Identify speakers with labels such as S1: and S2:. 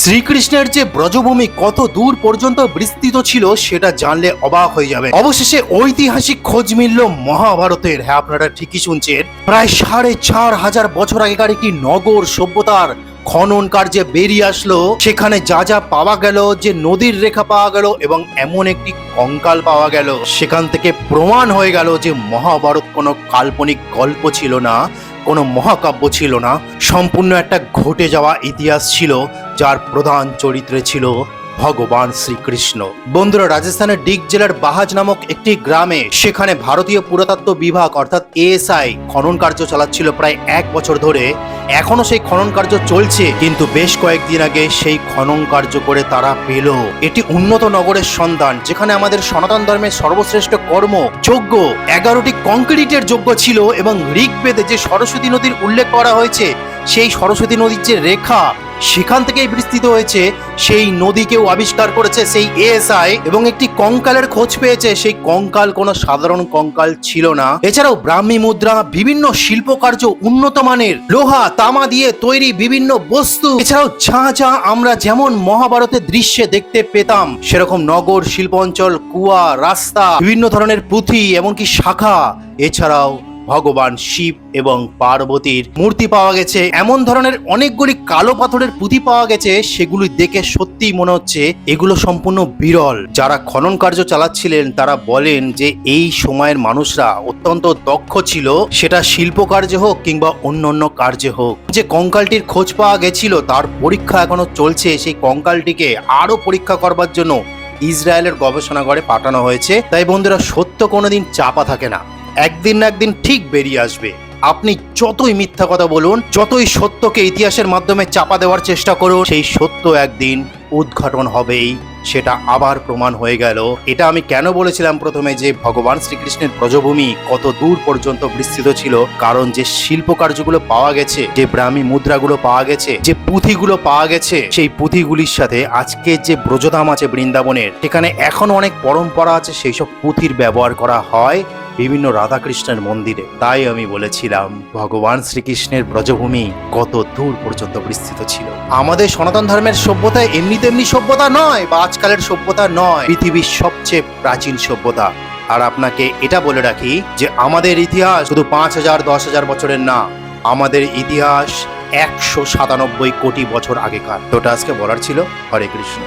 S1: শ্রীকৃষ্ণের যে ব্রজভূমি কত দূর পর্যন্ত বিস্তৃত ছিল সেটা জানলে অবাক হয়ে যাবে। অবশেষে ঐতিহাসিক খোঁজ মিলল মহাভারতের। হ্যাঁ আপনারা ঠিকই শুনছেন। প্রায় সাড়ে চার হাজার বছর আগেকার একটি নগর সভ্যতার খনন কার্যে বেরিয়ে আসলো। সেখানে যা যা পাওয়া গেল, যে নদীর রেখা পাওয়া গেল এবং এমন একটি কঙ্কাল পাওয়া গেল। সেখান থেকে প্রমাণ হয়ে গেল যে মহাভারত কোনো কাল্পনিক গল্প ছিল না। কোনো মহাকাব্য ছিল না। সম্পূর্ণ একটা ঘটে যাওয়া ইতিহাস ছিল যার প্রধান চরিত্রে ছিল ভগবান শ্রীকৃষ্ণ। বন্ধুরা, রাজস্থানের ডিগ জেলার বাহাজ নামক একটি গ্রামে সেখানে ভারতীয় পুরাতত্ত্ব বিভাগ অর্থাৎ এএসআই খনন কার্য চালাচ্ছিল প্রায় এক বছর ধরে। এখনও সেই খনন কার্য চলছে, কিন্তু বেশ কয়েকদিন আগে সেই খনন কার্য করে তারা পেল। এটি উন্নত নগরের সন্ধান, যেখানে আমাদের সনাতন ধর্মের সর্বশ্রেষ্ঠ কর্ম, যজ্ঞ, এগারোটি কংক্রিটের যজ্ঞ ছিল এবং ঋগ্বেদে যে সরস্বতী নদীর উল্লেখ করা হয়েছে, সেই সরস্বতী নদীর যে রেখা সেখান থেকেই বিস্তৃত হয়েছে। সেই নদীকেও আবিষ্কার করেছে সেই এএসআই এবং একটি কঙ্কালের খোঁজ পেয়েছে। সেই কঙ্কাল কোনো সাধারণ কঙ্কাল ছিল না। এছাড়াও ব্রাহ্মী মুদ্রা, বিভিন্ন শিল্পকার্য উন্নত মানের, লোহা, তামা দিয়ে তৈরি বিভিন্ন বস্তু। এছাড়াও যা যা আমরা যেমন মহাভারতের দৃশ্যে দেখতে পেতাম, সেরকম নগর, শিল্প অঞ্চল, কুয়া, রাস্তা, বিভিন্ন ধরনের পুঁথি, এমনকি শাখা। এছাড়াও ভগবান শিব এবং পার্বতীর মূর্তি পাওয়া গেছে। এমন ধরনের অনেকগুলি কালো পাথরের পুঁথি পাওয়া গেছে, সেগুলি দেখে সত্যিই মনে হচ্ছে এগুলো সম্পূর্ণ বিরল। যারা খনন কার্য চালাচ্ছিলেন, তারা বলেন যে এই সময়ের মানুষরা অত্যন্ত দক্ষ ছিল, সেটা শিল্প কার্যে হোক কিংবা অন্য অন্য কার্যে হোক। যে কঙ্কালটির খোঁজ পাওয়া গেছিল, তার পরীক্ষা এখনও চলছে। সেই কঙ্কালটিকে আরও পরীক্ষা করবার জন্য ইসরায়েলের গবেষণাগারে পাঠানো হয়েছে। তাই বন্ধুরা, সত্য কোনোদিন চাপা থাকে না। একদিন না একদিন ঠিক বেরিয়ে আসবে। আপনি যতই মিথ্যা কথা বলুন, যতই সত্যকে ইতিহাসের মাধ্যমে চাপা দেওয়ার চেষ্টা করুন, সেই সত্য একদিন উদ্ঘাটন হবেই। সেটা আবার প্রমাণ হয়ে গেল। এটা আমি কেন বলেছিলাম প্রথমে যে ভগবান শ্রীকৃষ্ণের ব্রজভূমি কত দূর পর্যন্ত বিস্তৃত ছিল? কারণ যে শিল্প কার্যগুলো পাওয়া গেছে, যে ব্রাহ্মী মুদ্রাগুলো পাওয়া গেছে, যে পুঁথিগুলো পাওয়া গেছে, সেই পুঁথিগুলির সাথে আজকে যে ব্রজধাম আছে বৃন্দাবনের, সেখানে এখনও অনেক পরম্পরা আছে সেই সব পুঁথির ব্যবহার করা হয়। বিভিন্ন রাধাকৃষ্ণের মন্দিরে। তাই আমি বলেছিলাম, ভগবান শ্রীকৃষ্ণের ব্রজভূমি কত দূর পর্যন্ত বিস্তৃত ছিল। আমাদের সনাতন ধর্মের সভ্যতা এমনি তেমনি সভ্যতা নয়, বা আজকালের সভ্যতা নয়, পৃথিবীর সবচেয়ে প্রাচীন সভ্যতা। আর আপনাকে এটা বলে রাখি যে, আমাদের ইতিহাস শুধু পাঁচ হাজার, দশ হাজার বছরের না, আমাদের ইতিহাস একশো সাতানব্বই কোটি বছর আগেকার। তোটা আজকে বলার ছিল। হরে কৃষ্ণ।